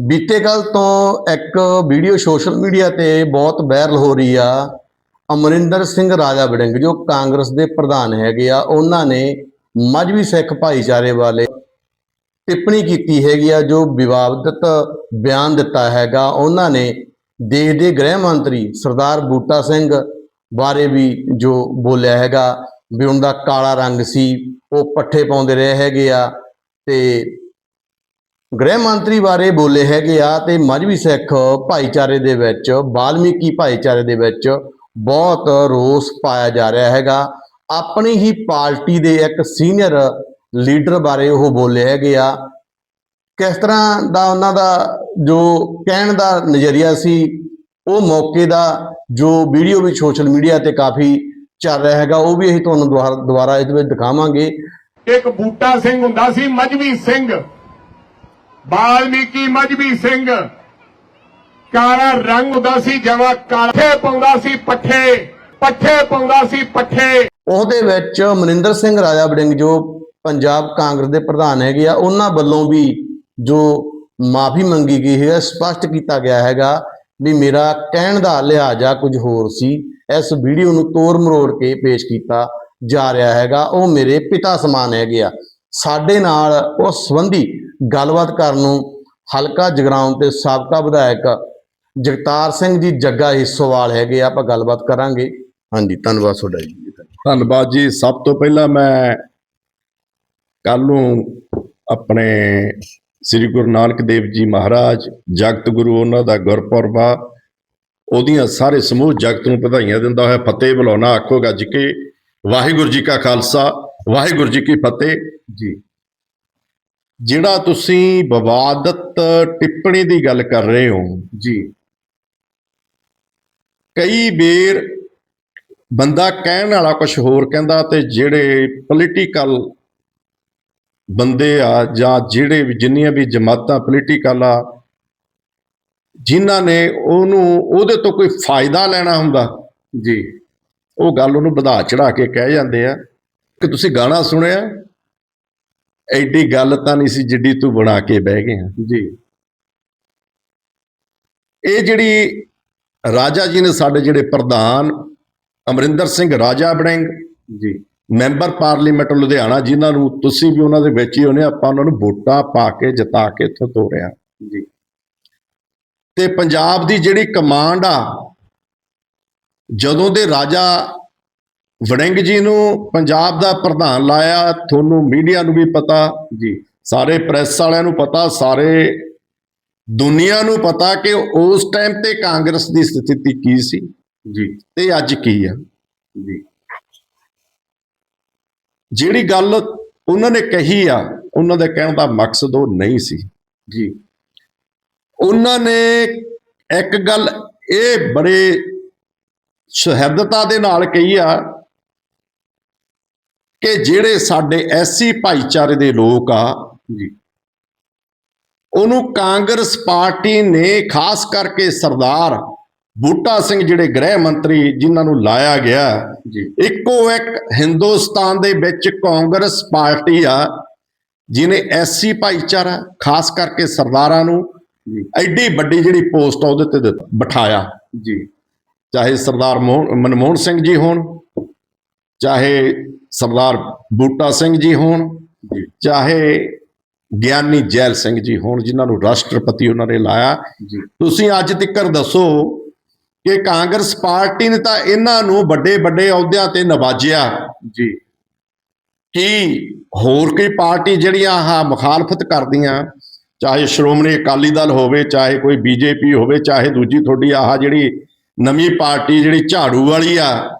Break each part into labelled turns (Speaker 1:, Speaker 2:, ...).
Speaker 1: ਬੀਤੇ ਕੱਲ ਤੋਂ ਇੱਕ ਵੀਡੀਓ ਸੋਸ਼ਲ ਮੀਡੀਆ ਤੇ ਬਹੁਤ ਵਾਇਰਲ ਹੋ ਰਹੀ ਆ, ਅਮਰਿੰਦਰ ਸਿੰਘ ਰਾਜਾ ਵੜਿੰਗ ਜੋ ਕਾਂਗਰਸ ਦੇ ਪ੍ਰਧਾਨ ਹੈਗੇ ਆ, ਉਹਨਾਂ ਨੇ ਮਜਬੀ ਸਿੱਖ ਭਾਈਚਾਰੇ ਵਾਲੇ ਟਿੱਪਣੀ ਕੀਤੀ ਹੈਗੀ ਆ, ਜੋ ਵਿਵਾਦਤ ਬਿਆਨ ਦਿੱਤਾ ਹੈਗਾ। ਉਹਨਾਂ ਨੇ ਦੇਸ਼ ਦੇ ਗ੍ਰਹਿ ਮੰਤਰੀ ਸਰਦਾਰ ਬੂਟਾ ਸਿੰਘ ਬਾਰੇ ਵੀ ਜੋ ਬੋਲਿਆ ਹੈਗਾ, ਵੀ ਉਹਨਾਂ ਦਾ ਕਾਲਾ ਰੰਗ ਸੀ, ਉਹ ਪੱਠੇ ਪਾਉਂਦੇ ਰਹੇ ਹੈਗੇ ਆ ਤੇ ਗ੍ਰਹਿ ਮੰਤਰੀ ਬਾਰੇ ਬੋਲੇ ਹੈਗੇ ਆ ਤੇ ਮਜਬੀ ਸਿੱਖ ਭਾਈਚਾਰੇ ਦੇ ਵਿੱਚ, ਬਾਲਮੀਕੀ ਭਾਈਚਾਰੇ ਦੇ ਵਿੱਚ ਬਹੁਤ ਰੋਸ ਪਾਇਆ ਜਾ ਰਿਹਾ ਹੈਗਾ। ਆਪਣੀ ਹੀ ਪਾਰਟੀ ਦੇ ਇੱਕ ਸੀਨੀਅਰ ਲੀਡਰ ਬਾਰੇ ਉਹ ਬੋਲੇ ਹੈਗੇ ਆ। ਕਿਸ ਤਰ੍ਹਾਂ ਦਾ ਉਹਨਾਂ ਦਾ ਜੋ ਕਹਿਣ ਦਾ ਨਜ਼ਰੀਆ ਸੀ, ਉਹ ਮੌਕੇ ਦਾ ਜੋ ਵੀਡੀਓ ਵੀ ਸੋਸ਼ਲ ਮੀਡੀਆ ਤੇ ਕਾਫੀ ਚੱਲ ਰਿਹਾ ਹੈਗਾ, ਉਹ ਵੀ ਅਸੀਂ ਤੁਹਾਨੂੰ ਦੁਬਾਰਾ ਦੁਬਾਰਾ ਇਹਦੇ ਵਿੱਚ ਦਿਖਾਵਾਂਗੇ।
Speaker 2: ਇੱਕ ਬੂਟਾ ਸਿੰਘ ਹੁੰਦਾ ਸੀ ਮਜਬੀ ਸਿੰਘ। ਬਾਲਮੀਕੀ ਮਜਬੀ ਸਿੰਘ। ਕਾਲਾ ਰੰਗ ਹੁੰਦਾ ਸੀ, ਜਮਾ ਕਾਲੇ ਪਾਉਂਦਾ ਸੀ ਪੱਠੇ ਪੱਠੇ ਪਾਉਂਦਾ ਸੀ ਪੱਠੇ।
Speaker 1: ਉਹਦੇ ਵਿੱਚ ਮਨਿੰਦਰ ਸਿੰਘ ਰਾਜਾ ਵੜਿੰਗ, ਜੋ ਪੰਜਾਬ ਕਾਂਗਰਸ ਦੇ ਪ੍ਰਧਾਨ ਹੈਗੇ ਆ, ਉਹਨਾਂ ਵੱਲੋਂ ਵੀ ਜੋ ਮਾਫੀ ਮੰਗੀ ਗਈ ਹੈ, ਸਪਸ਼ਟ ਕੀਤਾ ਗਿਆ ਹੈਗਾ ਵੀ ਮੇਰਾ ਕਹਿਣ ਦਾ ਲਿਹਾਜ਼ਾ ਕੁਝ ਹੋਰ ਸੀ। ਇਸ ਵੀਡੀਓ ਨੂੰ ਤੋੜ ਮਰੋੜ ਕੇ ਪੇਸ਼ ਕੀਤਾ ਜਾ ਰਿਹਾ ਹੈਗਾ। ਉਹ ਮੇਰੇ ਪਿਤਾ ਸਮਾਨ ਹੈਗੇ ਆ। ਸਾਡੇ ਨਾਲ ਉਸ ਸੰਬੰਧੀ ਗੱਲਬਾਤ ਕਰਨ ਨੂੰ ਹਲਕਾ ਜਗਰਾਉਂ ਤੇ ਸਾਬਕਾ ਵਿਧਾਇਕ ਜਗਤਾਰ ਸਿੰਘ ਜੀ ਜੱਗਾ ਹਿੱਸੋਵਾਲ ਹੈਗੇ ਆ ਆਪਾਂ ਗੱਲਬਾਤ ਕਰਾਂਗੇ। ਹਾਂਜੀ ਧੰਨਵਾਦ ਤੁਹਾਡਾ ਜੀ।
Speaker 3: ਧੰਨਵਾਦ ਜੀ। ਸਭ ਤੋਂ ਪਹਿਲਾਂ ਮੈਂ ਕੱਲ ਨੂੰ ਆਪਣੇ ਸ੍ਰੀ ਗੁਰੂ ਨਾਨਕ ਦੇਵ ਜੀ ਮਹਾਰਾਜ ਜਗਤ ਗੁਰੂ ਉਹਨਾਂ ਦਾ ਗੁਰਪੁਰਬ ਆ ਉਹਦੀਆਂ ਸਾਰੇ ਸਮੂਹ ਜਗਤ ਨੂੰ ਵਧਾਈਆਂ ਦਿੰਦਾ ਹੋਇਆ ਫਤਿਹ ਬੁਲਾਉਣਾ ਆਖੋ ਗੱਜ ਕੇ। ਵਾਹਿਗੁਰੂ ਜੀ ਕਾ ਖਾਲਸਾ ਵਾਹਿਗੁਰੂ ਜੀ ਕੀ ਫਤਿਹ।
Speaker 1: ਜੀ।
Speaker 3: ਜਿਹੜਾ ਤੁਸੀਂ ਵਿਵਾਦਤ ਟਿੱਪਣੀ ਦੀ ਗੱਲ ਕਰ ਰਹੇ ਹੋ,
Speaker 1: ਜੀ।
Speaker 3: ਕਈ ਵੇਰ ਬੰਦਾ ਕਹਿਣ ਵਾਲਾ ਕੁਝ ਹੋਰ ਕਹਿੰਦਾ ਤੇ ਜਿਹੜੇ ਪੋਲੀਟੀਕਲ ਬੰਦੇ ਆ ਜਾਂ ਜਿਹੜੇ ਵੀ ਜਿੰਨੀਆਂ ਵੀ ਜਮਾਤਾਂ ਪੋਲੀਟੀਕਲ ਆ, ਜਿਨ੍ਹਾਂ ਨੇ ਉਹਨੂੰ, ਉਹਦੇ ਤੋਂ ਕੋਈ ਫਾਇਦਾ ਲੈਣਾ ਹੁੰਦਾ,
Speaker 1: ਜੀ।
Speaker 3: ਉਹ ਗੱਲ ਉਹਨੂੰ ਵਧਾ ਚੜਾ ਕੇ ਕਹਿ ਜਾਂਦੇ ਆ ਕਿ ਤੁਸੀਂ ਗਾਣਾ ਸੁਣਿਆ? ਐਡੀ ਗੱਲ ਤਾਂ ਨਹੀਂ ਸੀ ਜਿੱਡੀ ਤੂੰ ਬਣਾ ਕੇ ਬਹਿ ਗਿਆ
Speaker 1: ਜੀ।
Speaker 3: ਇਹ ਜਿਹੜੀ ਰਾਜਾ ਜੀ ਨੇ ਸਾਡੇ ਜਿਹੜੇ ਪ੍ਰਧਾਨ ਅਮਰਿੰਦਰ ਸਿੰਘ ਰਾਜਾ ਵੜਿੰਗ
Speaker 1: ਜੀ।
Speaker 3: ਮੈਂਬਰ ਪਾਰਲੀਮੈਂਟ ਲੁਧਿਆਣਾ ਜਿਨ੍ਹਾਂ ਨੂੰ ਤੁਸੀਂ ਵੀ ਉਹਨਾਂ ਦੇ ਵਿੱਚ ਹੀ ਹੋਣੇ ਆਪਾਂ ਉਹਨਾਂ ਨੂੰ ਵੋਟਾਂ ਪਾ ਕੇ ਜਿਤਾ ਕੇ ਇੱਥੋਂ ਤੋਰਿਆ
Speaker 1: ਜੀ।
Speaker 3: ਤੇ ਪੰਜਾਬ ਦੀ ਜਿਹੜੀ ਕਮਾਂਡ ਆ ਜਦੋਂ ਦੇ ਰਾਜਾ ਵੜਿੰਗ ਜੀ ਨੂੰ ਪੰਜਾਬ ਦਾ ਪ੍ਰਧਾਨ ਲਾਇਆ ਤੁਹਾਨੂੰ ਮੀਡੀਆ ਨੂੰ ਵੀ ਪਤਾ
Speaker 1: ਜੀ।
Speaker 3: ਸਾਰੇ ਪ੍ਰੈਸ ਵਾਲਿਆਂ ਨੂੰ ਪਤਾ ਸਾਰੇ ਦੁਨੀਆ ਨੂੰ ਪਤਾ ਕਿ ਉਸ ਟਾਈਮ ਤੇ ਕਾਂਗਰਸ ਦੀ ਸਥਿਤੀ ਕੀ ਸੀ
Speaker 1: ਜੀ।
Speaker 3: ਤੇ ਅੱਜ ਕੀ ਆ।
Speaker 1: ਜੀ।
Speaker 3: ਜਿਹੜੀ ਗੱਲ ਉਹਨਾਂ ਨੇ ਕਹੀ ਆ ਉਹਨਾਂ ਦੇ ਕਹਿਣ ਦਾ ਮਕਸਦ ਉਹ ਨਹੀਂ ਸੀ।
Speaker 1: ਜੀ।
Speaker 3: ਉਹਨਾਂ ਨੇ ਇੱਕ ਗੱਲ ਇਹ ਬੜੇ ਸ਼ਹਾਦਤਾ ਦੇ ਨਾਲ ਕਹੀ ਆ ਕਿ ਜਿਹੜੇ ਸਾਡੇ ਐਸਸੀ ਭਾਈਚਾਰੇ ਦੇ ਲੋਕ ਆ
Speaker 1: ਜੀ
Speaker 3: ਉਹਨੂੰ ਕਾਂਗਰਸ ਪਾਰਟੀ ਨੇ ਖਾਸ ਕਰਕੇ ਸਰਦਾਰ ਬੂਟਾ ਸਿੰਘ ਜਿਹੜੇ ਗ੍ਰਹਿ ਮੰਤਰੀ ਜਿਨ੍ਹਾਂ ਨੂੰ ਲਾਇਆ ਗਿਆ
Speaker 1: ਜੀ।
Speaker 3: ਇੱਕੋ ਇੱਕ ਹਿੰਦੁਸਤਾਨ ਦੇ ਵਿੱਚ ਕਾਂਗਰਸ ਪਾਰਟੀ ਆ ਜਿਨੇ ਐਸਸੀ ਭਾਈਚਾਰਾ ਖਾਸ ਕਰਕੇ ਸਰਦਾਰਾਂ ਨੂੰ ਐਡੀ ਵੱਡੀ ਜਿਹੜੀ ਪੋਸਟ ਆ ਉਹਦੇ ਤੇ ਬਿਠਾਇਆ।
Speaker 1: ਜੀ।
Speaker 3: ਚਾਹੇ ਸਰਦਾਰ ਮੋਹਨ ਮਨਮੋਹਨ ਸਿੰਘ ਜੀ ਹੋਣ ਚਾਹੇ ਸਰਦਾਰ ਬੂਟਾ ਸਿੰਘ ਜੀ ਹੋਣ ਚਾਹੇ ਗਿਆਨੀ ਜੈਲ ਸਿੰਘ ਜੀ ਹੋਣ ਜਿਨ੍ਹਾਂ ਨੂੰ ਰਾਸ਼ਟਰਪਤੀ ਉਹਨਾਂ ਨੇ ਲਾਇਆ। ਤੁਸੀਂ ਅੱਜ ਤੱਕ ਦੱਸੋ ਕਿ ਕਾਂਗਰਸ ਪਾਰਟੀ ਨੇ ਤਾਂ ਇਹਨਾਂ ਨੂੰ ਵੱਡੇ ਵੱਡੇ ਅਹੁਦਿਆਂ ਤੇ ਨਵਾਜਿਆ।
Speaker 1: ਜੀ।
Speaker 3: ਕਿ ਹੋਰ ਕੋਈ ਪਾਰਟੀ ਜਿਹੜੀਆਂ ਆਹ ਮੁਖਾਲਫਤ ਕਰਦੀਆਂ? ਚਾਹੇ ਸ਼੍ਰੋਮਣੀ ਅਕਾਲੀ ਦਲ ਹੋਵੇ ਚਾਹੇ ਕੋਈ ਬੀਜੇਪੀ ਹੋਵੇ ਚਾਹੇ ਦੂਜੀ ਤੁਹਾਡੀ ਆਹ ਜਿਹੜੀ ਨਵੀਂ ਪਾਰਟੀ ਜਿਹੜੀ ਝਾੜੂ ਵਾਲੀ ਆ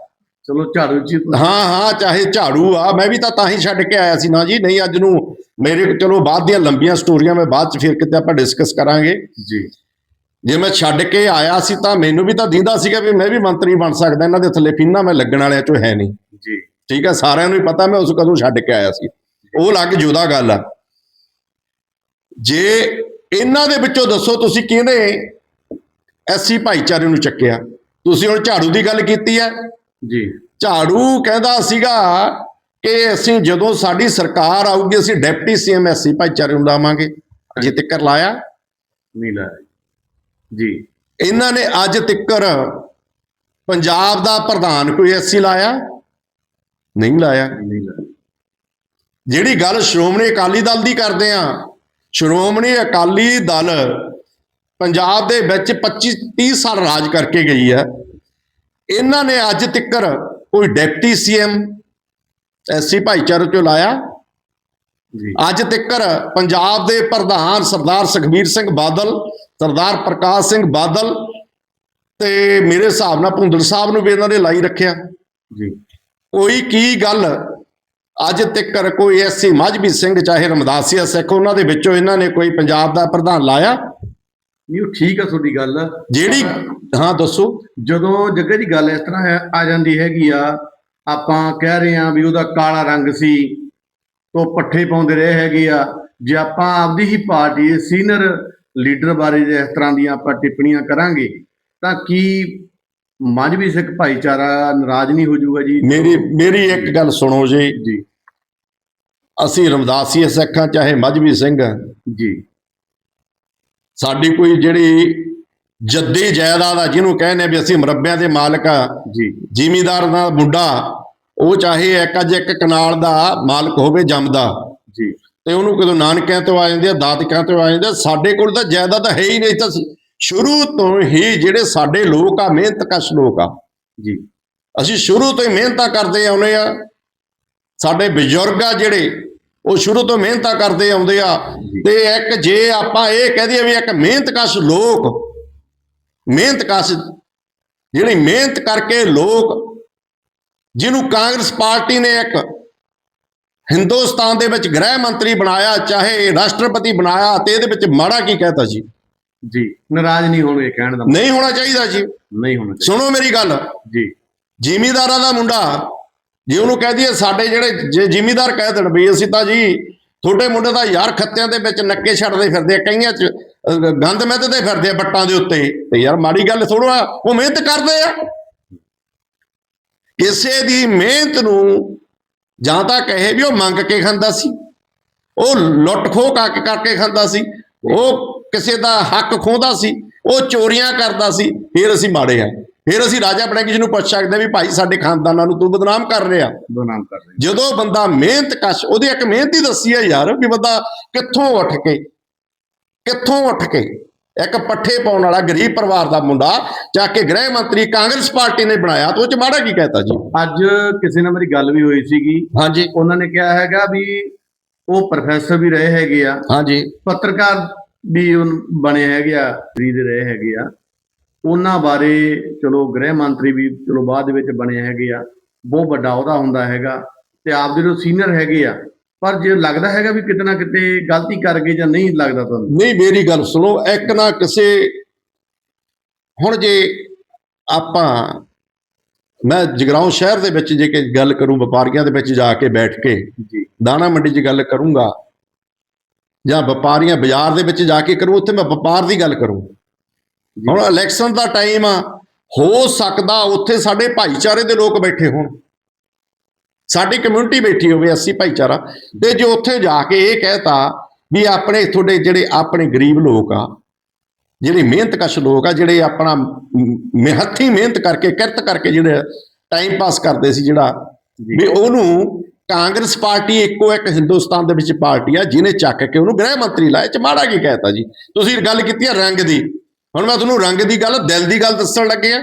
Speaker 1: ਚਲੋ ਝਾੜੂ ਜੀ
Speaker 3: ਹਾਂ ਹਾਂ ਚਾਹੇ ਝਾੜੂ ਆ ਮੈਂ ਵੀ ਤਾਂ ਤਾਂ ਹੀ ਛੱਡ ਕੇ ਆਇਆ ਸੀ ਨਾ ਜੀ। ਨਹੀਂ ਅੱਜ ਨੂੰ ਮੇਰੇ ਚਲੋ ਬਾਅਦ ਦੀਆਂ ਲੰਬੀਆਂ ਸਟੋਰੀਆਂ ਮੈਂ ਬਾਅਦ ਚ ਫਿਰ ਕਿਤੇ ਆਪਾਂ ਡਿਸਕਸ ਕਰਾਂਗੇ।
Speaker 1: ਜੀ।
Speaker 3: ਜੇ ਮੈਂ ਛੱਡ ਕੇ ਆਇਆ ਸੀ ਤਾਂ ਮੈਨੂੰ ਵੀ ਤਾਂ ਦਿੰਦਾ ਸੀਗਾ ਵੀ ਮੈਂ ਵੀ ਮੰਤਰੀ ਬਣ ਸਕਦਾ ਇਹਨਾਂ ਦੇ ਥੱਲੇ ਫਿੰਨਾ ਮੈਂ ਲੱਗਣ ਵਾਲਿਆਂ ਚੋਂ ਹੈ ਨਹੀਂ।
Speaker 1: ਜੀ।
Speaker 3: ਠੀਕ ਹੈ ਸਾਰਿਆਂ ਨੂੰ ਹੀ ਪਤਾ ਮੈਂ ਉਸ ਕਦੋਂ ਛੱਡ ਕੇ ਆਇਆ ਸੀ। ਉਹ ਲੱਗ ਜੁਦਾ ਗੱਲ ਆ। ਜੇ ਇਹਨਾਂ ਦੇ ਵਿੱਚੋਂ ਦੱਸੋ ਤੁਸੀਂ ਕਿਹਨੇ ਐਸਸੀ ਭਾਈਚਾਰੇ ਨੂੰ ਚੱਕਿਆ? ਤੁਸੀਂ ਹੁਣ ਝਾੜੂ ਦੀ ਗੱਲ ਕੀਤੀ ਹੈ
Speaker 1: ਜੀ।
Speaker 3: ਝਾੜੂ ਕਹਿੰਦਾ ਸੀਗਾ ਕਿ ਅਸੀਂ ਜਦੋਂ ਸਾਡੀ ਸਰਕਾਰ ਆਊਗੀ ਅਸੀਂ ਡਿਪਟੀ ਸੀਐਮ ਐਸਸੀ ਭਾਈਚਾਰੇ ਨੂੰ ਲਾਵਾਂਗੇ। ਅਜੇ ਤੱਕ ਲਾਇਆ?
Speaker 1: ਨਹੀਂ ਲਾਇਆ ਜੀ।
Speaker 3: ਇਹਨਾਂ ਨੇ ਅੱਜ ਤੱਕਰ ਪੰਜਾਬ ਦਾ ਪ੍ਰਧਾਨ ਕੋਈ ਐਸੀ ਲਾਇਆ? ਨਹੀਂ ਲਾਇਆ।
Speaker 1: ਨਹੀਂ ਲਾਇਆ।
Speaker 3: ਜਿਹੜੀ ਗੱਲ ਸ਼੍ਰੋਮਣੀ ਅਕਾਲੀ ਦਲ ਦੀ ਕਰਦੇ ਆ ਸ਼੍ਰੋਮਣੀ ਅਕਾਲੀ ਦਲ ਪੰਜਾਬ ਦੇ ਵਿੱਚ 25 30 ਸਾਲ ਰਾਜ ਕਰਕੇ ਗਈ ਹੈ। ਇਹਨਾਂ ਨੇ ਅੱਜ ਤੱਕਰ ਕੋਈ ਡਿਪਟੀ ਸੀਐਮ ਐਸੀ ਭਾਈਚਾਰੇ ਚੋਂ ਲਾਇਆ।
Speaker 1: ਜੀ।
Speaker 3: ਅੱਜ ਤੱਕਰ ਪੰਜਾਬ ਦੇ ਪ੍ਰਧਾਨ ਸਰਦਾਰ ਸੁਖਬੀਰ ਸਿੰਘ ਬਾਦਲ ਸਰਦਾਰ ਪ੍ਰਕਾਸ਼ ਸਿੰਘ ਬਾਦਲ ਤੇ ਮੇਰੇ ਹਿਸਾਬ ਨਾਲ ਭੁੰਦੜ ਸਾਹਿਬ ਨੂੰ ਵੀ ਇਹਨਾਂ ਨੇ ਲਾਈ ਰੱਖਿਆ।
Speaker 1: ਜੀ।
Speaker 3: ਕੋਈ ਕੀ ਗੱਲ ਅੱਜ ਤੱਕਰ ਕੋਈ ਐਸੀ ਮਜਬੀ ਸਿੰਘ ਚਾਹੇ ਰਮਦਾਸੀਆ ਸਿੱਖ ਉਹਨਾਂ ਦੇ ਵਿੱਚੋਂ ਇਹਨਾਂ ਨੇ ਕੋਈ ਪੰਜਾਬ ਦਾ ਪ੍ਰਧਾਨ ਲਾਇਆ।
Speaker 1: ਨਹੀਂ ਉਹ ਠੀਕ ਆ ਤੁਹਾਡੀ ਗੱਲ।
Speaker 3: ਜਿਹੜੀ ਹਾਂ ਦੱਸੋ।
Speaker 1: ਜਦੋਂ ਜੱਗੇ ਦੀ ਗੱਲ ਇਸ ਤਰ੍ਹਾਂ ਆ ਜਾਂਦੀ ਹੈਗੀ ਆ ਆਪਾਂ ਕਹਿ ਰਹੇ ਆ ਵੀ ਉਹਦਾ ਕਾਲਾ ਰੰਗ ਸੀ ਉਹ ਪੱਠੇ ਪਾਉਂਦੇ ਰਹੇ ਹੈਗੇ ਆ। ਜੇ ਆਪਾਂ ਆਪਦੀ ਹੀ ਪਾਰਟੀ ਦੇ ਸੀਨੀਅਰ ਲੀਡਰ ਬਾਰੇ ਜੇ ਇਸ ਤਰ੍ਹਾਂ ਦੀਆਂ ਆਪਾਂ ਟਿੱਪਣੀਆਂ ਕਰਾਂਗੇ ਤਾਂ ਕੀ ਮਜਬੀ ਸਿੱਖ ਭਾਈਚਾਰਾ ਨਾਰਾਜ਼ ਨਹੀਂ ਹੋ ਜਾਊਗਾ ਜੀ?
Speaker 3: ਮੇਰੀ ਮੇਰੀ ਇੱਕ ਗੱਲ ਸੁਣੋ ਜੀ।
Speaker 1: ਜੀ।
Speaker 3: ਅਸੀਂ ਰਮਦਾਸੀਆ ਸਿੱਖਾਂ ਚਾਹੇ ਮਜਬੀ ਸਿੰਘ
Speaker 1: ਜੀ।
Speaker 3: ਸਾਡੀ ਕੋਈ ਜਿਹੜੀ ਜੱਦੀ ਜਾਇਦਾਦ ਆ ਜਿਹਨੂੰ ਕਹਿੰਦੇ ਵੀ ਅਸੀਂ ਮਰੱਬਿਆਂ ਦੇ ਮਾਲਕ ਆ
Speaker 1: ਜੀ।
Speaker 3: ਜ਼ਿਮੀਦਾਰ ਦਾ ਮੁੰਡਾ ਉਹ ਚਾਹੇ ਇੱਕ ਅੱਜ ਇੱਕ ਕਨਾਲ ਦਾ ਮਾਲਕ ਹੋਵੇ ਜੰਮਦਾ।
Speaker 1: ਜੀ।
Speaker 3: ਤੇ ਉਹਨੂੰ ਕਦੋਂ ਨਾਨਕਿਆਂ ਤੋਂ ਆ ਜਾਂਦੇ ਆ ਦਾਦਕਿਆਂ ਤੋਂ ਆ ਜਾਂਦੇ ਆ ਸਾਡੇ ਕੋਲ ਤਾਂ ਜਾਇਦਾਦ ਹੈ ਹੀ ਨਹੀਂ ਤਾਂ ਸ਼ੁਰੂ ਤੋਂ ਹੀ ਜਿਹੜੇ ਸਾਡੇ ਲੋਕ ਆ ਮਿਹਨਤਕਸ਼ ਲੋਕ ਆ।
Speaker 1: ਜੀ।
Speaker 3: ਅਸੀਂ ਸ਼ੁਰੂ ਤੋਂ ਹੀ ਮਿਹਨਤਾਂ ਕਰਦੇ ਆਉਨੇ ਆ। ਸਾਡੇ ਬਜ਼ੁਰਗ ਆ ਜਿਹੜੇ ਉਹ ਸ਼ੁਰੂ ਤੋਂ ਮਿਹਨਤਾਂ ਕਰਦੇ ਆਉਂਦੇ ਆ ਤੇ ਇੱਕ ਜੇ ਆਪਾਂ ਇਹ ਕਹਿ ਦਈਏ ਵੀ ਇੱਕ ਮਿਹਨਤਕਸ਼ ਲੋਕ ਮਿਹਨਤਕਸ਼ ਜਿਹੜੀ ਮਿਹਨਤ ਕਰਕੇ ਲੋਕ ਜਿਹਨੂੰ ਕਾਂਗਰਸ ਪਾਰਟੀ ਨੇ ਇੱਕ ਹਿੰਦੁਸਤਾਨ ਦੇ ਵਿੱਚ ਗ੍ਰਹਿ ਮੰਤਰੀ ਬਣਾਇਆ ਚਾਹੇ ਰਾਸ਼ਟਰਪਤੀ ਬਣਾਇਆ ਤੇ ਇਹਦੇ ਵਿੱਚ ਮਾੜਾ ਕੀ ਕਹਿਤਾ ਜੀ?
Speaker 1: ਜੀ ਨਾਰਾਜ਼ ਨਹੀਂ ਹੋਣਗੇ ਕਹਿਣ ਦਾ
Speaker 3: ਨਹੀਂ ਹੋਣਾ ਚਾਹੀਦਾ ਜੀ।
Speaker 1: ਨਹੀਂ ਹੋਣਾ ਚਾਹੀਦਾ।
Speaker 3: ਸੁਣੋ ਮੇਰੀ ਗੱਲ।
Speaker 1: ਜੀ।
Speaker 3: ਜ਼ਿਮੀਦਾਰਾਂ ਦਾ ਮੁੰਡਾ ਜੇ ਉਹਨੂੰ ਕਹਿ ਦਈਏ ਸਾਡੇ ਜਿਹੜੇ ਜੇ ਜ਼ਿਮੀਦਾਰ ਕਹਿ ਦੇਣ ਵੀ ਅਸੀਂ ਤਾਂ ਜੀ ਤੁਹਾਡੇ ਮੁੰਡੇ ਦਾ ਯਾਰ ਖੱਤਿਆਂ ਦੇ ਵਿੱਚ ਨੱਕੇ ਛੱਡਦੇ ਫਿਰਦੇ ਆ ਕਈਆਂ ਚ ਅਹ, ਗੰਦ ਮਿੱਧਦੇ ਫਿਰਦੇ ਆ ਬੱਟਾਂ ਦੇ ਉੱਤੇ। ਤੇ ਯਾਰ ਮਾੜੀ ਗੱਲ ਥੋੜਾ ਉਹ ਮਿਹਨਤ ਕਰਦੇ ਆ। ਕਿਸੇ ਦੀ ਮਿਹਨਤ ਨੂੰ ਜਾਂ ਤਾਂ ਕਹੇ ਵੀ ਉਹ ਮੰਗ ਕੇ ਖਾਂਦਾ ਸੀ ਉਹ ਲੁੱਟ ਖੋਹ ਕਰਕੇ ਕਰਕੇ ਖਾਂਦਾ ਸੀ ਉਹ ਕਿਸੇ ਦਾ ਹੱਕ ਖੋਹਦਾ ਸੀ ਉਹ ਚੋਰੀਆਂ ਕਰਦਾ ਸੀ ਫਿਰ ਅਸੀਂ ਮਾੜੇ ਆ। ਫਿਰ ਅਸੀਂ ਰਾਜਾ ਬਣੇ ਜੀ ਨੂੰ ਪੁੱਛ ਸਕਦੇ ਵੀ ਭਾਈ ਸਾਡੇ ਖਾਨਦਾਨਾਂ ਨੂੰ ਤੂੰ ਬਦਨਾਮ ਕਰ ਰਿਹਾ।
Speaker 1: ਦੋ ਨਾਮ ਕਰ ਰਹੇ।
Speaker 3: ਜਦੋਂ ਬੰਦਾ ਮਿਹਨਤ ਕਸ਼ ਉਹਦੀ ਇੱਕ ਮਿਹਨਤ ਹੀ ਦੱਸੀ ਹੈ ਯਾਰ ਵੀ ਬੰਦਾ ਕਿੱਥੋਂ ਉੱਠ ਕੇ ਕਿੱਥੋਂ ਉੱਠ ਕੇ ਇੱਕ ਪੱਠੇ ਪਾਉਣ ਵਾਲਾ ਗਰੀਬ ਪਰਿਵਾਰ ਦਾ ਮੁੰਡਾ ਜਾ ਕੇ ਗ੍ਰਹਿ ਮੰਤਰੀ ਕਾਂਗਰਸ ਪਾਰਟੀ ਨੇ ਬਣਾਇਆ ਤੇ ਉਹ ਚ ਮਾੜਾ ਕੀ ਕਹਿਤਾ ਜੀ?
Speaker 1: ਅੱਜ ਕਿਸੇ ਨਾਲ ਮੇਰੀ ਗੱਲ ਵੀ ਹੋਈ ਸੀਗੀ।
Speaker 3: ਹਾਂਜੀ।
Speaker 1: ਉਹਨਾਂ ਨੇ ਕਿਹਾ ਹੈਗਾ ਵੀ ਉਹ ਪ੍ਰੋਫੈਸਰ ਵੀ ਰਹੇ ਹੈਗੇ ਆ।
Speaker 3: ਹਾਂਜੀ।
Speaker 1: ਪੱਤਰਕਾਰ ਵੀ ਬਣੇ ਹੈਗੇ ਆ ਰਹੇ ਹੈਗੇ ਆ। ਉਹਨਾਂ ਬਾਰੇ ਚਲੋ ਗ੍ਰਹਿ ਮੰਤਰੀ ਵੀ ਚਲੋ ਬਾਅਦ ਦੇ ਵਿੱਚ ਬਣੇ ਹੈਗੇ ਆ ਬਹੁਤ ਵੱਡਾ ਉਹਦਾ ਹੁੰਦਾ ਹੈਗਾ ਤੇ ਆਪ ਜੋ ਸੀਨੀਅਰ ਹੈਗੇ ਆ ਪਰ ਜੇ ਲੱਗਦਾ ਹੈਗਾ ਵੀ ਕਿਤੇ ਨਾ ਕਿਤੇ ਗਲਤੀ ਕਰ ਗਏ ਜਾਂ ਨਹੀਂ ਲੱਗਦਾ ਤੁਹਾਨੂੰ
Speaker 3: ਨਹੀਂ ਮੇਰੀ ਗੱਲ ਸੁਣੋ ਇੱਕ ਨਾ ਕਿਸੇ ਹੁਣ ਜੇ ਆਪਾਂ ਮੈਂ ਜਗਰਾਉਂ ਸ਼ਹਿਰ ਦੇ ਵਿੱਚ ਜੇ ਕਿ ਗੱਲ ਕਰੂੰ ਵਪਾਰੀਆਂ ਦੇ ਵਿੱਚ ਜਾ ਕੇ ਬੈਠ ਕੇ
Speaker 1: ਜੀ।
Speaker 3: ਦਾਣਾ ਮੰਡੀ 'ਚ ਗੱਲ ਕਰੂੰਗਾ ਜਾਂ ਵਪਾਰੀਆਂ ਬਾਜ਼ਾਰ ਦੇ ਵਿੱਚ ਜਾ ਕੇ ਕਰੂੰ ਉੱਥੇ ਮੈਂ ਵਪਾਰ ਦੀ ਗੱਲ ਕਰੂੰ। ਹੁਣ ਇਲੈਕਸ਼ਨ ਦਾ ਟਾਈਮ ਆ ਹੋ ਸਕਦਾ ਉੱਥੇ ਸਾਡੇ ਭਾਈਚਾਰੇ ਦੇ ਲੋਕ ਬੈਠੇ ਹੋਣ। ਸਾਡੀ ਕਮਿਊਨਿਟੀ ਬੈਠੀ ਹੋਵੇ ਅਸੀਂ ਭਾਈਚਾਰਾ। ਤੇ ਜੇ ਉੱਥੇ ਜਾ ਕੇ ਇਹ ਕਹਿਤਾ ਵੀ ਆਪਣੇ ਤੁਹਾਡੇ ਜਿਹੜੇ ਆਪਣੇ ਗਰੀਬ ਲੋਕ ਆ ਜਿਹੜੇ ਮਿਹਨਤਕਸ਼ ਲੋਕ ਆ ਜਿਹੜੇ ਆਪਣਾ ਮ- ਮਿਹਨਤੀ ਮਿਹਨਤ ਕਰਕੇ ਕਿਰਤ ਕਰਕੇ ਜਿਹੜੇ ਟਾਈਮ ਪਾਸ ਕਰਦੇ ਸੀ ਜਿਹੜਾ ਵੀ ਉਹਨੂੰ ਕਾਂਗਰਸ ਪਾਰਟੀ ਇੱਕੋ ਇੱਕ ਹਿੰਦੁਸਤਾਨ ਦੇ ਵਿੱਚ ਪਾਰਟੀ ਆ ਜਿਹਨੇ ਚੱਕ ਕੇ ਉਹਨੂੰ ਗ੍ਰਹਿ ਮੰਤਰੀ ਲਾਇਆ। ਚ ਮਾੜਾ ਕੀ ਕਹਿਤਾ ਜੀ? ਤੁਸੀਂ ਗੱਲ ਕੀਤੀ ਆ ਰੰਗ ਦੀ। ਹੁਣ ਮੈਂ ਤੁਹਾਨੂੰ ਰੰਗ ਦੀ ਗੱਲ ਦਿਲ ਦੀ ਗੱਲ ਦੱਸਣ ਲੱਗਿਆ।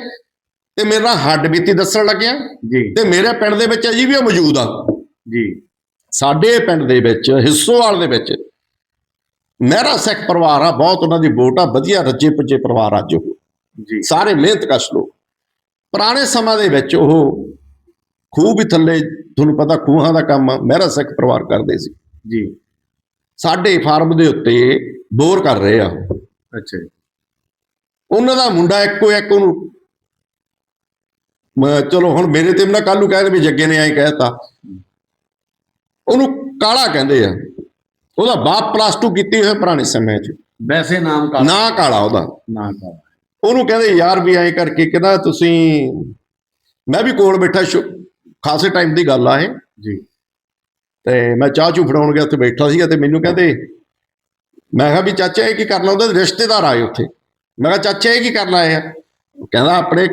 Speaker 3: ਤੇ ਮੇਰਾ ਹੱਡ ਬੀਤੀ ਦੱਸਣ ਲੱਗਿਆ।
Speaker 1: ਜੀ।
Speaker 3: ਤੇ ਮੇਰੇ ਪਿੰਡ ਦੇ ਵਿੱਚ ਅਜੀ ਵੀ ਉਹ ਮੌਜੂਦ ਆ।
Speaker 1: ਜੀ।
Speaker 3: ਸਾਡੇ ਪਿੰਡ ਦੇ ਵਿੱਚ ਹਿੱਸੋਵਾਲ ਦੇ ਵਿੱਚ ਮਹਿਰਾ ਸਿੱਖ ਪਰਿਵਾਰ ਆ ਬਹੁਤ ਉਹਨਾਂ ਦੀ ਵੋਟ ਆ ਵਧੀਆ ਰੱਜੇ ਪੁੱਜੇ ਪਰਿਵਾਰ ਆ ਜੋ
Speaker 1: ਜੀ।
Speaker 3: ਸਾਰੇ ਮਿਹਨਤਕਸ਼ ਲੋਕ। ਪੁਰਾਣੇ ਸਮਾਂ ਦੇ ਵਿੱਚ ਉਹ ਖੂਹ ਵੀ ਥੱਲੇ ਤੁਹਾਨੂੰ ਪਤਾ ਖੂਹਾਂ ਦਾ ਕੰਮ ਮਹਿਰਾ ਸਿੱਖ ਪਰਿਵਾਰ ਕਰਦੇ ਸੀ।
Speaker 1: ਜੀ।
Speaker 3: ਸਾਡੇ ਫਾਰਮ ਦੇ ਉੱਤੇ ਬੋਰ ਕਰ ਰਹੇ ਆ
Speaker 1: ਅੱਛਾ ਜੀ।
Speaker 3: ਉਹਨਾਂ ਦਾ ਮੁੰਡਾ ਇੱਕੋ ਇੱਕ ਉਹਨੂੰ। ਮੈਂ ਚਲੋ ਹੁਣ ਮੇਰੇ ਤੇ ਨਾ ਕੱਲ ਨੂੰ ਕਹਿੰਦੇ ਵੀ ਜੱਗੇ ਨੇ ਐਂ ਕਹਿਤਾ। ਉਹਨੂੰ ਕਾਲਾ ਕਹਿੰਦੇ ਆ। ਉਹਦਾ ਬਾਪ ਪਲੱਸ 2 ਕੀਤੀ ਹੋਏ ਪੁਰਾਣੇ ਸਮੇਂ 'ਚ।
Speaker 1: ਵੈਸੇ ਨਾਮ ਕਾ
Speaker 3: ਨਾ ਕਾਲਾ ਉਹਦਾ।
Speaker 1: ਨਾ ਕਾ
Speaker 3: ਉਹਨੂੰ ਕਹਿੰਦੇ ਯਾਰ ਵੀ ਐਂ ਕਰਕੇ ਕਹਿੰਦਾ ਤੁਸੀਂ ਮੈਂ ਵੀ ਕੋਲ ਬੈਠਾ ਖਾਸੇ ਟਾਈਮ ਦੀ ਗੱਲ ਆ ਇਹ।
Speaker 1: ਜੀ।
Speaker 3: ਤੇ ਮੈਂ ਚਾਹ ਚੂ ਫੜਾਉਣ ਗਿਆ ਉੱਥੇ ਬੈਠਾ ਸੀਗਾ ਤੇ ਮੈਨੂੰ ਕਹਿੰਦੇ ਮੈਂ ਕਿਹਾ ਵੀ ਚਾਚਾ ਇਹ ਕੀ ਕਰਨਾ ਉਹਦੇ ਰਿਸ਼ਤੇਦਾਰ ਆਏ ਉੱਥੇ। ਮੈਂ ਕਿਹਾ ਚਾਚਾ ਇਹ ਕੀ ਕਰਨ ਆਏ ਆ? ਉਹ ਕਹਿੰਦਾ ਆਪਣੇ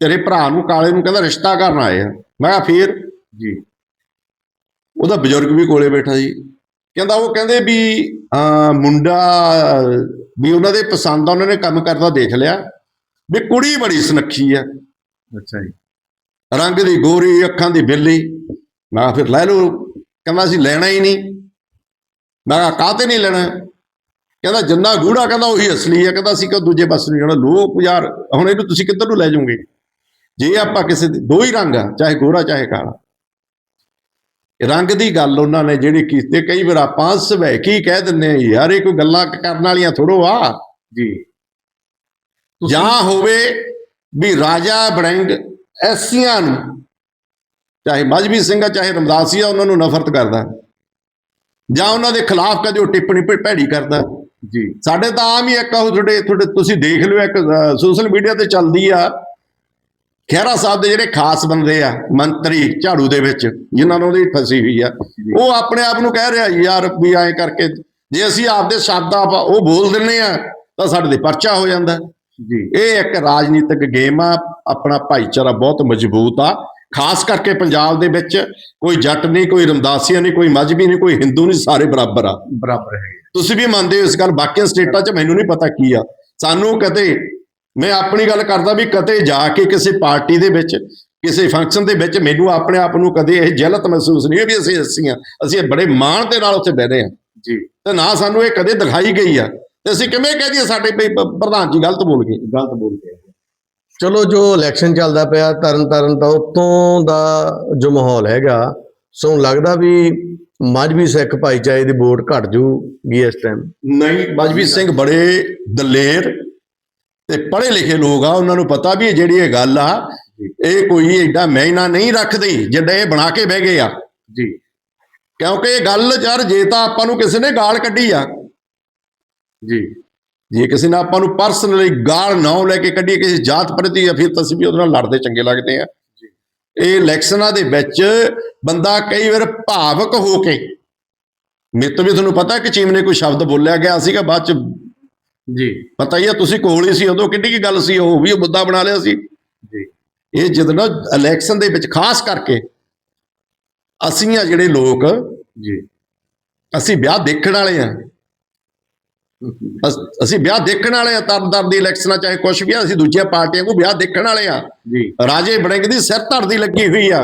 Speaker 3: ਤੇਰੇ ਭਰਾ ਨੂੰ ਕਾਲੇ ਨੂੰ ਕਹਿੰਦਾ ਰਿਸ਼ਤਾ ਕਰਨ ਆਏ ਆ। ਮੈਂ ਕਿਹਾ ਫੇਰ?
Speaker 1: ਜੀ।
Speaker 3: ਉਹਦਾ ਬਜ਼ੁਰਗ ਵੀ ਕੋਲੇ ਬੈਠਾ ਸੀ ਕਹਿੰਦਾ ਉਹ ਕਹਿੰਦੇ ਵੀ ਮੁੰਡਾ ਵੀ ਉਹਨਾਂ ਦੇ ਪਸੰਦ ਆ ਉਹਨਾਂ ਨੇ ਕੰਮ ਕਰਦਾ ਦੇਖ ਲਿਆ। ਵੀ ਕੁੜੀ ਬੜੀ ਸੁਨੱਖੀ ਆ।
Speaker 1: ਅੱਛਾ ਜੀ।
Speaker 3: ਰੰਗ ਦੀ ਗੋਰੀ ਅੱਖਾਂ ਦੀ ਬਿੱਲੀ। ਮੈਂ ਫਿਰ ਲੈ ਲਓ। ਕਹਿੰਦਾ ਅਸੀਂ ਲੈਣਾ ਹੀ ਨਹੀਂ। ਮੈਂ ਕਿਹਾ ਕਾਹਤੇ ਨਹੀਂ ਲੈਣਾ? ਕਹਿੰਦਾ ਜਿੰਨਾ ਗੂੜਾ ਕਹਿੰਦਾ ਉਹੀ ਅਸਲੀ ਹੈ ਕਹਿੰਦਾ ਅਸੀਂ ਕਿ ਦੂਜੇ ਪਾਸੇ ਨਹੀਂ ਜਾਣਾ? ਲੋਕ ਯਾਰ ਹੁਣ ਇਹਨੂੰ ਤੁਸੀਂ ਕਿੱਧਰ ਨੂੰ ਲੈ ਜਾਓਗੇ? ਜੇ ਆਪਾਂ ਕਿਸੇ ਦੇ ਹੀ ਰੰਗ ਆ ਚਾਹੇ ਗੋਰਾ ਚਾਹੇ ਕਾਲਾ। ਰੰਗ ਦੀ ਗੱਲ ਉਹਨਾਂ ਨੇ ਜਿਹੜੀ ਕੀਤੀ ਕਈ ਵਾਰ ਆਪਾਂ ਸਵੈਕੀ ਕਹਿ ਦਿੰਦੇ ਆ ਯਾਰ ਇਹ ਕੋਈ ਗੱਲਾਂ ਕਰਨ ਵਾਲੀਆਂ ਥੋੜੋ ਆ।
Speaker 1: ਜੀ।
Speaker 3: ਜਾਂ ਹੋਵੇ ਵੀ ਰਾਜਾ ਬੜਿੰਗ ਐਸੀਆਂ ਨੂੰ ਚਾਹੇ ਮਜਬੀ ਸਿੰਘ ਆ ਚਾਹੇ ਰਮਦਾਸੀ ਆ ਉਹਨਾਂ ਨੂੰ ਨਫ਼ਰਤ ਕਰਦਾ। ਜਾਂ ਉਹਨਾਂ ਦੇ ਖਿਲਾਫ ਕਦੇ ਉਹ ਟਿੱਪਣੀ ਭੈੜੀ ਕਰਦਾ।
Speaker 1: ਜੀ।
Speaker 3: ਸਾਡੇ ਤਾਂ ਆਮ ਹੀ ਇੱਕ ਉਹ ਤੁਹਾਡੇ ਤੁਹਾਡੇ ਤੁਸੀਂ ਦੇਖ ਲਿਓ ਇੱਕ ਸੋਸ਼ਲ ਮੀਡੀਆ ਤੇ ਚੱਲਦੀ ਆ। ਖਹਿਰਾ ਸਾਹਿਬ ਦੇ ਜਿਹੜੇ ਖਾਸ ਬੰਦੇ ਆ ਮੰਤਰੀ ਝਾੜੂ ਦੇ ਵਿੱਚ ਜਿਨ੍ਹਾਂ ਨੂੰ ਉਹਦੀ ਫਸੀ ਹੋਈ ਆ ਉਹ ਆਪਣੇ ਆਪ ਨੂੰ ਕਹਿ ਰਿਹਾ ਯਾਰ ਵੀ ਐਂ ਕਰਕੇ ਜੇ ਅਸੀਂ ਆਪਦੇ ਸ਼ਬਦ ਆਪ ਉਹ ਬੋਲ ਦਿੰਨੇ ਆ ਤਾਂ ਸਾਡੇ ਤੇ ਪਰਚਾ ਹੋ ਜਾਂਦਾ।
Speaker 1: ਜੀ।
Speaker 3: ਇਹ ਇੱਕ ਰਾਜਨੀਤਿਕ ਗੇਮ ਆ ਆਪਣਾ ਭਾਈਚਾਰਾ ਬਹੁਤ ਮਜ਼ਬੂਤ ਆ ਖਾਸ ਕਰਕੇ ਪੰਜਾਬ ਦੇ ਵਿੱਚ ਕੋਈ ਜੱਟ ਨਹੀਂ ਕੋਈ ਰਮਦਾਸੀਆ ਨਹੀਂ ਕੋਈ ਮਜਬੀ ਨਹੀਂ ਕੋਈ ਹਿੰਦੂ ਨਹੀਂ ਸਾਰੇ ਬਰਾਬਰ ਆ।
Speaker 1: ਬਰਾਬਰ ਹੈ
Speaker 3: ਤੁਸੀਂ ਵੀ ਮੰਨਦੇ ਹੋ ਇਸ ਗੱਲ ਬਾਕੀਆਂ ਸਟੇਟਾਂ 'ਚ ਮੈਨੂੰ ਨਹੀਂ ਪਤਾ ਕੀ ਆ। ਸਾਨੂੰ ਕਦੇ ਮੈਂ ਆਪਣੀ ਗੱਲ ਕਰਦਾ ਵੀ ਕਦੇ ਜਾ ਕੇ ਕਿਸੇ ਪਾਰਟੀ ਦੇ ਵਿੱਚ ਕਿਸੇ ਫੰਕਸ਼ਨ ਦੇ ਵਿੱਚ ਮੈਨੂੰ ਆਪਣੇ ਆਪ ਨੂੰ ਕਦੇ ਇਹ ਜਲਤ ਮਹਿਸੂਸ ਨਹੀਂ ਹੋਈ ਵੀ ਅਸੀਂ ਅਸੀਂ ਆ ਅਸੀਂ ਬੜੇ ਮਾਣ ਦੇ ਨਾਲ ਉੱਥੇ ਬਹਿ ਰਹੇ ਆ।
Speaker 1: ਜੀ।
Speaker 3: ਤੇ ਨਾ ਸਾਨੂੰ ਇਹ ਕਦੇ ਦਿਖਾਈ ਗਈ ਆ। ਤੇ ਅਸੀਂ ਕਿਵੇਂ ਕਹਿ ਦਈਏ ਸਾਡੇ ਪ੍ਰਧਾਨ ਜੀ ਗਲਤ ਬੋਲ ਗਏ।
Speaker 1: ਗਲਤ ਬੋਲ ਕੇ ਚਲੋ ਜੋ ਇਲੈਕਸ਼ਨ ਚੱਲਦਾ ਪਿਆ ਤਰਨ ਤਾਰਨ ਦਾ ਉਤੋਂ ਦਾ ਜੋ ਮਾਹੌਲ ਹੈਗਾ ਸੋ ਲੱਗਦਾ ਵੀ ਮਜਬੀ ਸਿੱਖ ਭਾਈਚਾਰੇ ਦੀ ਵੋਟ ਘਟ ਜੂਗੀ ਇਸ ਟਾਈਮ
Speaker 3: ਨਹੀਂ। ਮਜਬੀ ਸਿੰਘ ਬੜੇ ਦਲੇਰ ਤੇ ਪੜ੍ਹੇ ਲਿਖੇ ਲੋਕ ਆ ਉਹਨਾਂ ਨੂੰ ਪਤਾ ਵੀ ਇਹ ਜਿਹੜੀ ਇਹ ਗੱਲ ਆ ਇਹ ਕੋਈ ਐਡਾ ਮਹਿਨਾ ਨਹੀਂ ਰੱਖਦੀ ਜਿੱਦਾਂ ਇਹ ਬਣਾ ਕੇ ਬਹਿ ਗਏ ਆ।
Speaker 1: ਜੀ।
Speaker 3: ਕਿਉਂਕਿ ਇਹ ਗੱਲ ਯਾਰ ਜੇ ਤਾਂ ਆਪਾਂ ਨੂੰ ਕਿਸੇ ਨੇ ਗਾਲ ਕੱਢੀ ਆ।
Speaker 1: ਜੀ।
Speaker 3: ਜੇ ਕਿਸੇ ਨੇ ਆਪਾਂ ਨੂੰ ਪਰਸਨਲੀ ਗਾਲ ਨਾ ਲੈ ਕੇ ਕੱਢੀ ਕਿਸੇ ਜਾਤ ਪ੍ਰਤੀ ਆ ਫਿਰ ਤਾਂ ਅਸੀਂ ਵੀ ਉਹਦੇ ਨਾਲ ਲੜਦੇ ਚੰਗੇ ਲੱਗਦੇ ਆ। ਇਹ ਇਲੈਕਸ਼ਨਾਂ ਦੇ ਵਿੱਚ ਬੰਦਾ ਕਈ ਵਾਰ ਭਾਵਕ ਹੋ ਕੇ ਮੇਰੇ ਤੋਂ ਵੀ ਤੁਹਾਨੂੰ ਪਤਾ ਕਿ ਚੀਮ ਨੇ ਕੋਈ ਸ਼ਬਦ ਬੋਲਿਆ ਗਿਆ ਸੀਗਾ ਬਾਅਦ ਚ।
Speaker 1: ਜੀ।
Speaker 3: ਪਤਾ ਹੀ ਆ ਤੁਸੀਂ ਕੋਲ ਹੀ ਸੀ ਉਦੋਂ ਕਿੰਨੀ ਕੀ ਗੱਲ ਸੀ ਉਹ ਵੀ ਉਹ ਮੁੱਦਾ ਬਣਾ ਲਿਆ ਸੀ।
Speaker 1: ਜੀ।
Speaker 3: ਇਹ ਜਦੋਂ ਇਲੈਕਸ਼ਨ ਦੇ ਵਿੱਚ ਖਾਸ ਕਰਕੇ ਅਸੀਂ ਆ ਜਿਹੜੇ ਲੋਕ
Speaker 1: ਜੀ।
Speaker 3: ਅਸੀਂ ਵਿਆਹ ਦੇਖਣ ਵਾਲੇ ਆ ਅਸ- ਵਿਆਹ ਦੇਖਣ ਵਾਲੇ ਆ ਤਰਨਤਾਰਨ ਦੀ ਇਲੈਕਸ਼ਨਾਂ ਚਾਹੇ ਕੁਛ ਵੀ ਆ ਅਸੀਂ ਦੂਜੀਆਂ ਪਾਰਟੀਆਂ ਕੋ ਵਿਆਹ ਦੇਖਣ ਵਾਲੇ ਆ।
Speaker 1: ਜੀ।
Speaker 3: ਰਾਜੇ ਬੜਿੰਗ ਦੀ ਸਿਰ ਧੜ ਦੀ ਲੱਗੀ ਹੋਈ ਆ।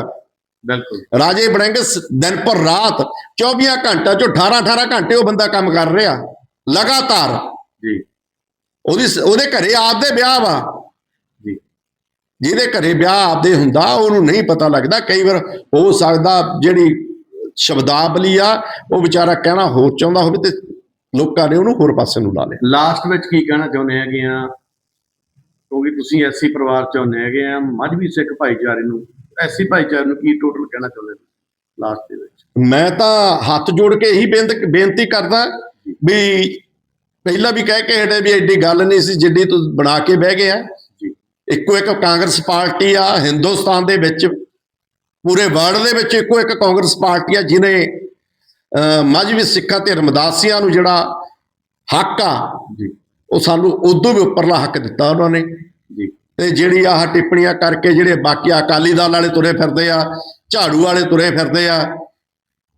Speaker 1: ਬਿਲਕੁਲ।
Speaker 3: ਰਾਜੇ ਬੜਿੰਗ ਸ- ਦਿਨ ਪਰ ਰਾਤ 24 ਘੰਟਾ ਚੋਂ 18 18 ਘੰਟੇ ਉਹ ਬੰਦਾ ਕੰਮ ਕਰ ਰਿਹਾ। ਲਗਾਤਾਰ।
Speaker 1: ਜੀ।
Speaker 3: ਉਹਦੀ ਉਹਦੇ ਘਰੇ ਆਪਦੇ ਵਿਆਹ ਵਾ।
Speaker 1: ਜੀ।
Speaker 3: ਜਿਹਦੇ ਘਰੇ ਵਿਆਹ ਆਪਦੇ ਹੁੰਦਾ ਉਹਨੂੰ ਨਹੀਂ ਪਤਾ ਲੱਗਦਾ। ਕਈ ਵਾਰ ਹੋ ਸਕਦਾ ਜਿਹੜੀ ਸ਼ਬਦਾਵਲੀ ਆ ਉਹ ਵਿਚਾਰਾ ਕਹਿਣਾ ਹੋਰ ਚਾਹੁੰਦਾ ਹੋਵੇ ਤੇ ਲੋਕਾਂ ਨੇ ਉਹਨੂੰ ਹੋਰ ਪਾਸੇ ਨੂੰ ਲਾ ਲਿਆ।
Speaker 1: ਲਾਸਟ ਵਿੱਚ ਕੀ ਕਹਿਣਾ ਚਾਹੁੰਦੇ ਹੈਗੇ ਆ? ਕਿਉਂਕਿ ਤੁਸੀਂ ਐਸੀ ਪਰਿਵਾਰ ਚ ਹੁੰਦੇ ਹੈਗੇ ਆ ਮਜਬੀ ਸਿੱਖ ਭਾਈਚਾਰੇ ਨੂੰ ਐਸੀ ਭਾਈਚਾਰੇ ਨੂੰ ਕੀ ਟੋਟਲ ਕਹਿਣਾ ਚਾਹੁੰਦੇ ਲਾਸਟ ਦੇ ਵਿੱਚ?
Speaker 3: ਮੈਂ ਤਾਂ ਹੱਥ ਜੋੜ ਕੇ ਇਹੀ ਬੇਨਤ ਕਰਦਾ ਵੀ ਪਹਿਲਾਂ ਵੀ ਕਹਿ ਕੇ ਹਟੇ ਵੀ ਐਡੀ ਗੱਲ ਨਹੀਂ ਸੀ ਜਿੱਡੀ ਤੂੰ ਬਣਾ ਕੇ ਬਹਿ ਗਿਆ। ਇੱਕੋ ਇੱਕ ਕਾਂਗਰਸ ਪਾਰਟੀ ਆ ਹਿੰਦੁਸਤਾਨ ਦੇ ਵਿੱਚ ਪੂਰੇ ਵਰਲਡ ਦੇ ਵਿੱਚ ਇੱਕੋ ਇੱਕ ਕਾਂਗਰਸ ਪਾਰਟੀ ਆ ਜਿਨੇ ਅਹ, ਮਜ਼੍ਹਬੀ ਸਿੱਖਾਂ ਤੇ ਰਮਦਾਸੀਆਂ ਨੂੰ ਜਿਹੜਾ ਹੱਕ ਆ
Speaker 1: ਜੀ
Speaker 3: ਉਹ ਸਾਨੂੰ ਉਦੋਂ ਵੀ ਉੱਪਰਲਾ ਹੱਕ ਦਿੱਤਾ ਉਹਨਾਂ ਨੇ
Speaker 1: ਜੀ।
Speaker 3: ਤੇ ਜਿਹੜੀ ਆਹ ਟਿੱਪਣੀਆਂ ਕਰਕੇ ਜਿਹੜੇ ਬਾਕੀ ਅਕਾਲੀ ਦਲ ਵਾਲੇ ਤੁਰੇ ਫਿਰਦੇ ਆ ਝਾੜੂ ਵਾਲੇ ਤੁਰੇ ਫਿਰਦੇ ਆ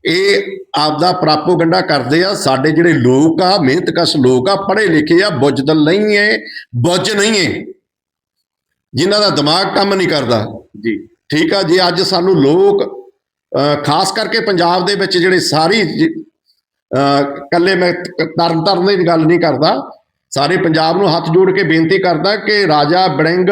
Speaker 3: ਇਹ ਆਪਦਾ ਪ੍ਰਾਪੋਗੰਡਾ ਕਰਦੇ ਆ। ਸਾਡੇ ਜਿਹੜੇ ਲੋਕ ਆ ਮਿਹਨਤਕਸ਼ ਲੋਕ ਆ ਪੜ੍ਹੇ ਲਿਖੇ ਆ ਬੁੱਝਦਲ ਨਹੀਂ ਏ ਬੁੱਝ ਨਹੀਂ ਏ ਜਿਨ੍ਹਾਂ ਦਾ ਦਿਮਾਗ ਕੰਮ ਨਹੀਂ ਕਰਦਾ
Speaker 1: ਜੀ।
Speaker 3: ਠੀਕ ਆ ਜੇ ਅੱਜ ਸਾਨੂੰ ਲੋਕ ਖਾਸ ਕਰਕੇ ਪੰਜਾਬ ਦੇ ਵਿੱਚ ਜਿਹੜੇ ਸਾਰੀ ਜ- ਅਹ, ਇਕੱਲੇ ਮੈਂ ਤਰਨ ਤਰਨ ਦੀ ਗੱਲ ਨਹੀਂ ਕਰਦਾ ਸਾਰੇ ਪੰਜਾਬ ਨੂੰ ਹੱਥ ਜੋੜ ਕੇ ਬੇਨਤੀ ਕਰਦਾ ਕਿ ਰਾਜਾ ਬੜਿੰਗ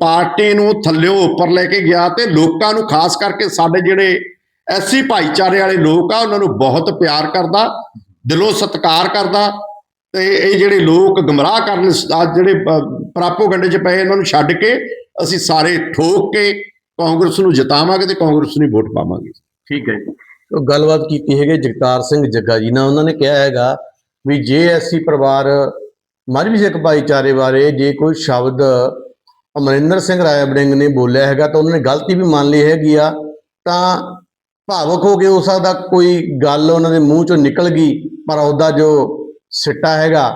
Speaker 3: ਪਾਰਟੀ ਨੂੰ ਥੱਲਿਓ ਉੱਪਰ ਲੈ ਕੇ ਗਿਆ ਤੇ ਲੋਕਾਂ ਨੂੰ ਖਾਸ ਕਰਕੇ ਸਾਡੇ ਜਿਹੜੇ ਐਸੀ ਭਾਈਚਾਰੇ ਵਾਲੇ ਲੋਕ ਆ ਉਹਨਾਂ ਨੂੰ ਬਹੁਤ ਪਿਆਰ ਕਰਦਾ ਦਿਲੋਂ ਸਤਿਕਾਰ ਕਰਦਾ ਤੇ ਇਹ ਜਿਹੜੇ ਲੋਕ ਗਮਰਾਹ ਕਰਨ ਅੱਜ ਜਿਹੜੇ ਪ੍ਰਾਪੋਗੰਡੇ 'ਚ ਪਏ ਇਹਨਾਂ ਨੂੰ ਛੱਡ ਕੇ ਅਸੀਂ ਸਾਰੇ ਠੋਕ ਕੇ ਕਾਂਗਰਸ ਨੂੰ ਜਿਤਾਵਾਂਗੇ ਤੇ ਕਾਂਗਰਸ ਨੂੰ ਹੀ ਵੋਟ ਪਾਵਾਂਗੇ।
Speaker 1: ਠੀਕ ਹੈ ਜੀ। ਉਹ ਗੱਲਬਾਤ ਕੀਤੀ ਹੈਗੇ ਜਗਤਾਰ ਸਿੰਘ ਜੱਗਾ ਜੀ ਨਾਲ। ਉਹਨਾਂ ਨੇ ਕਿਹਾ ਹੈਗਾ ਵੀ ਜੇ ਐਸੀ ਪਰਿਵਾਰ ਮਜਬੀ ਸਿੱਖ ਭਾਈਚਾਰੇ ਬਾਰੇ ਜੇ ਕੋਈ ਸ਼ਬਦ ਅਮਰਿੰਦਰ ਸਿੰਘ ਰਾਏ ਬੜਿੰਗ ਨੇ ਬੋਲਿਆ ਹੈਗਾ ਤਾਂ ਉਹਨਾਂ ਨੇ ਗਲਤੀ ਵੀ ਮੰਨ ਲਈ ਹੈਗੀ ਆ ਤਾਂ ਭਾਵਕ ਹੋ ਕੇ ਹੋ ਸਕਦਾ ਕੋਈ ਗੱਲ ਉਹਨਾਂ ਦੇ ਮੂੰਹ ਚੋਂ ਨਿਕਲ ਗਈ ਪਰ ਉਹਦਾ ਜੋ ਸਿੱਟਾ ਹੈਗਾ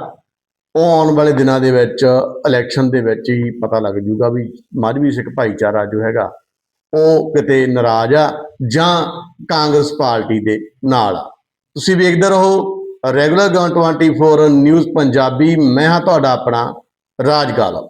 Speaker 1: ਉਹ ਆਉਣ ਵਾਲੇ ਦਿਨਾਂ ਦੇ ਵਿੱਚ ਇਲੈਕਸ਼ਨ ਦੇ ਵਿੱਚ ਹੀ ਪਤਾ ਲੱਗ ਜੂਗਾ ਵੀ ਮਜ਼੍ਹਬੀ ਸਿੱਖ ਭਾਈਚਾਰਾ ਜੋ ਹੈਗਾ ਉਹ ਕਿਤੇ ਨਾਰਾਜ਼ ਆ ਜਾਂ ਕਾਂਗਰਸ ਪਾਰਟੀ ਦੇ ਨਾਲ। ਆ ਤੁਸੀਂ ਵੇਖਦੇ ਰਹੋ, ਰੈਗੂਲਰ 24 ਨਿਊਜ਼ ਪੰਜਾਬੀ, ਮੈਂ ਹਾਂ ਤੁਹਾਡਾ ਆਪਣਾ ਰਾਜ ਗਾਲਬ